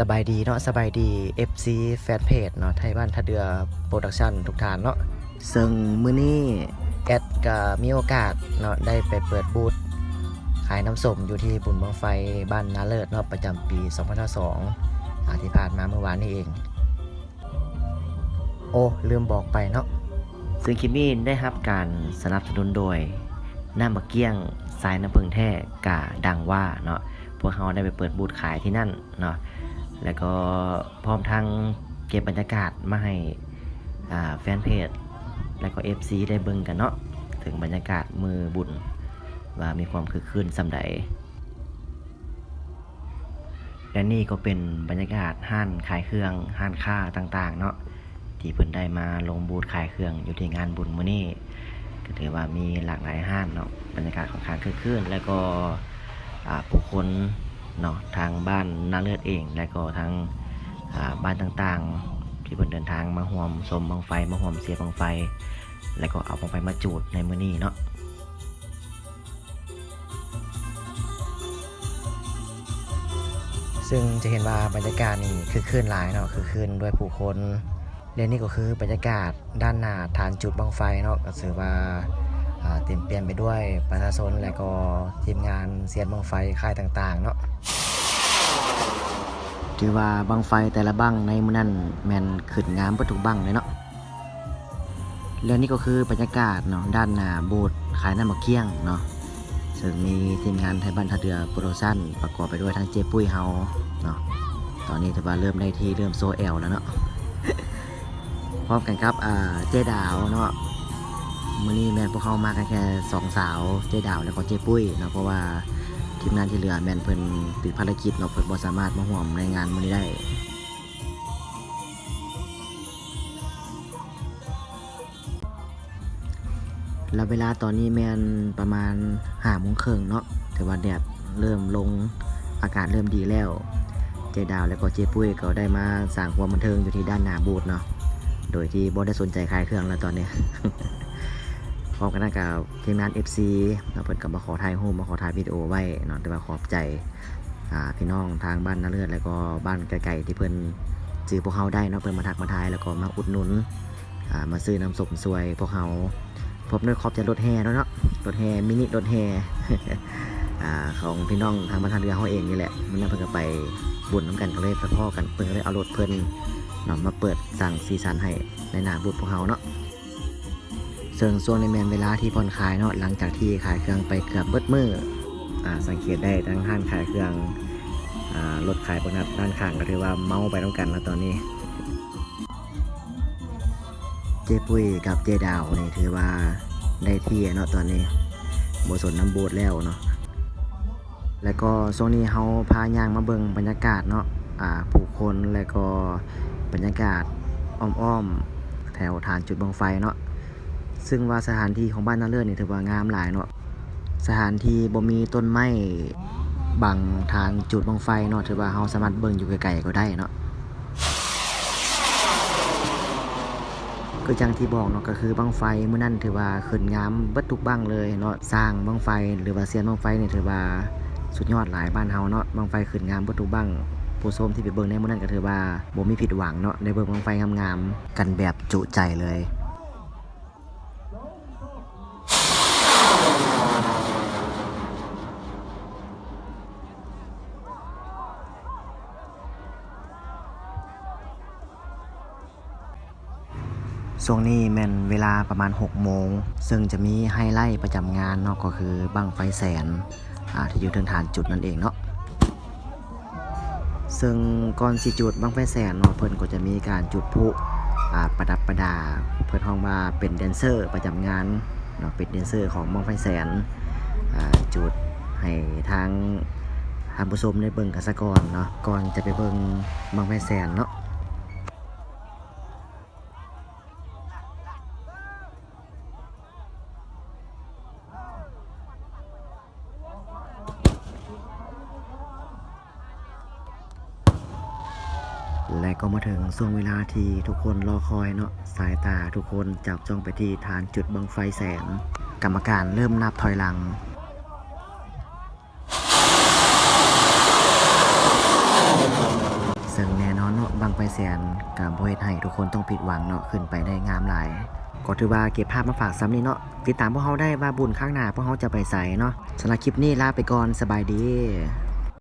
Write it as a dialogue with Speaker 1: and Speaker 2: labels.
Speaker 1: สบายดีเนาะสบายดี FC แฟนเพจเนาะไทยบ้านทัดเดือโปรดักชั่นทุกท่านเนาะซึ่งมื้อนี้แอดก็มีโอกาสเนาะได้ไปเปิดบูธขายน้ำส้มอยู่ที่บุญบังไฟบ้านนาเลิศเนาะประจำปี 2022อาที่ผ่านมาเมื่อวานนี้เอง โอ้ลืมบอกไปเนาะซึ่งคลิปนี้ได้รับการสนับสนุนโดยน้ำมะเกี้ยงสายน้ำผึ้งแท้กาดังว่าเนาะพวกเขาได้ไปเปิดบูธขายที่นั่นเนาะ แล้วก็พร้อมทั้งเก็บบรรยากาศมาให้แฟนเพจ แล้วก็ FC ได้เบิ่งกันเนาะถึงบรรยากาศมือบุญว่ามีความคึกคืนสำใดและนี่ก็เป็นบรรยากาศห้านขายเครื่องห้านค้าต่างๆ เนาะที่เพิ่นได้มาลงบูธขายเครื่องอยู่ที่งานบุญมื้อนี้ก็ถือว่ามีหลากหลายห้านเนาะบรรยากาศของทางคึกคืนแล้วก็ผู้คน เนาะทางบ้านนาเลือดเอง และก็ทางบ้านต่างๆ ที่เพิ่นเดินทางมาห่วมชมบังไฟมาห่วมเสียบังไฟ แล้วก็เอาบังไฟมาจูดในมื้อนี้เนาะซึ่งจะเห็นว่าบรรยากาศนี่คือคลื่นหลายเนาะคือคลื่นด้วยผู้คนและนี่ก็คือบรรยากาศด้านหน้าฐานจุดบังไฟเนาะก็ถือว่า เต็มเปลี่ยมไปด้วยประชาชนและก็ทีมงานเสียนบังไฟค่ายต่างๆเนาะถือว่าบังไฟแต่ละบังในมือนั้นแมนขึ้นงามเบ่ทุกบังเลยเนาะและนี่ก็คือบรรยากาศเนาะด้านหน้าโบสถ์ขายน้ำมะเขี้ยงเนาะซึ่งมีทีมงานไทยบ้านทัดเรือโปรดักชั่นประกอบไปด้วยทั้งเจ๊ปุ้ยเฮาเนาะตอนนี้ถือว่าเริ่มได้ที่เริ่มโซแอลแล้วเนาะพร้อมกันครับเจ๊ดาวเนาะ มื้อนี้แมนพวกเขามากันแค่สองสาวเจ๊ดาวแล้วก็เจ๊ปุ้ยเนาะเพราะว่าทีมงานที่เหลือแมนเพิ่นติดภารกิจเนาะเพิ่นบ่สามารถมาร่วมในงานมื้อนี้ได้แล้วเวลาตอนนี้แมนประมาณห้าโมงครึ่งเนาะแต่ว่าแดดเริ่มลงอากาศเริ่มดีแล้ว เจดาวแล้วก็เจปุ้ยก็ได้มาสร้างความบันเทิงอยู่ที่ด้านหน้าบูธเนาะโดยที่บ่ได้สนใจขายเครื่องแล้วตอนนี้ พร้อมกันกับทีมงาน FC เนาเพิ่นก็มาขอถ่ายรูปมาขอถ่ายวิดีโอไว้เนาะแต่ว่าขอบใจพี่น้องทางบ้านนาเลือดแล้วก็บ้านไกลๆที่เพิ่นจื้อพวกเขาได้เนาะเพิ่นมาทักมาทายแล้วก็มาอุดหนุนมาซื้อน้ำสมสวยพวกเขาพบด้วยขอบใจรถแห่แล้วเนาะรถแห่มินิรถแห่ของพี่น้องทางบรรทัดเรือเขาเองนี่แหละมันนั่นเพิ่นก็ไปบุญน้ำกันก็เลยไปพ่อกันเพิ่นก็เลยเอารถเพิ่นเนาะมาเปิดสั่งซีซันให้ในหน้าบูธพวกเขาเนาะ ส่วนช่วงในแมนเวลาที่ผ่อนคลายเนาะหลังจากที่ขายเครื่องไปเกือบเบิดมืออ่าสังเกตได้ทั้งห้านขายเครื่องอ่ารถขายบนนัดด้านข้างก็ถือว่าเมาไปต้องกันแล้วตอนนี้ เจปุ้ยกับเจดาวนี่ถือว่าได้ที่เนาะตอนนี้โบสนน้ำบูดแล้วเนาะแล้วก็ช่วงนี้เขาพาย่างมาเบิงบรรยากาศเนาะอ่าผู้คนแล้วก็บรรยากาศอ้อมๆ แถวฐานจุดบังไฟเนาะ ซึ่งว่าสถานที่ของบ้านนาเลิศนี่ถือว่างามหลายเนาะสถานที่บ่มีต้นไม้บังทางจุดบังไฟเนาะถือว่าเขาสามารถเบิ่งอยู่ไกลๆก็ได้เนาะก็จังที่บอกเนาะก็คือบังไฟเมื่อนั้นถือว่าขึ้นงามเบิดทุกบังเลยเนาะสร้างบังไฟหรือว่าเซียนบังไฟเนี่ยถือว่าสุดยอดหลายบ้านเฮาเนาะบังไฟขึ้นงามเบิดทุกบังผู้ชมที่ไปเบิ่งในเมื้อนั้นก็ถือว่าบ่มีผิดหวังเนาะได้เบิ่งบังไฟงามๆกันแบบจุใจเลย ช่วงนี้แม่นเวลาประมาณ 6 โมง ซึ่งจะมีไฮไลท์ประจำงานเนาะก็คือบังไฟแสนที่อยู่เทิงฐานจุดนั่นเองเนาะซึ่งก่อนสิจุดบังไฟแสนเนาะเพิ่นก็จะมีการจุดพลุประดับประดา เพิ่นห้องว่าเป็นแดนเซอร์ประจำงานเนาะเป็นแดนเซอร์ของบังไฟแสนจุดให้ทางท่านผู้ชมได้เบิ่งกันซะก่อนเนาะก่อนจะไปเบิ่งบังไฟแสนเนาะ และก็มาถึงช่วงเวลาที่ทุกคนรอคอยเนาะสายตาทุกคนจับจ้องไปที่ฐานจุดบังไฟแสนกรรมการเริ่มนับถอยหลังแน่นอนเนาะบางไฟแสนกับบ่เฮให้ทุกคนต้องผิดหวังเนาะขึ้นไปได้งามหลายก็ถือว่าเก็บภาพมาฝากซ้ำนี่เนาะติดตามพวกเขาได้ว่าบุญข้างหน้าพวกเขาจะไปใส่เนาะสำหรับคลิปนี้ลาไปก่อนสบายดี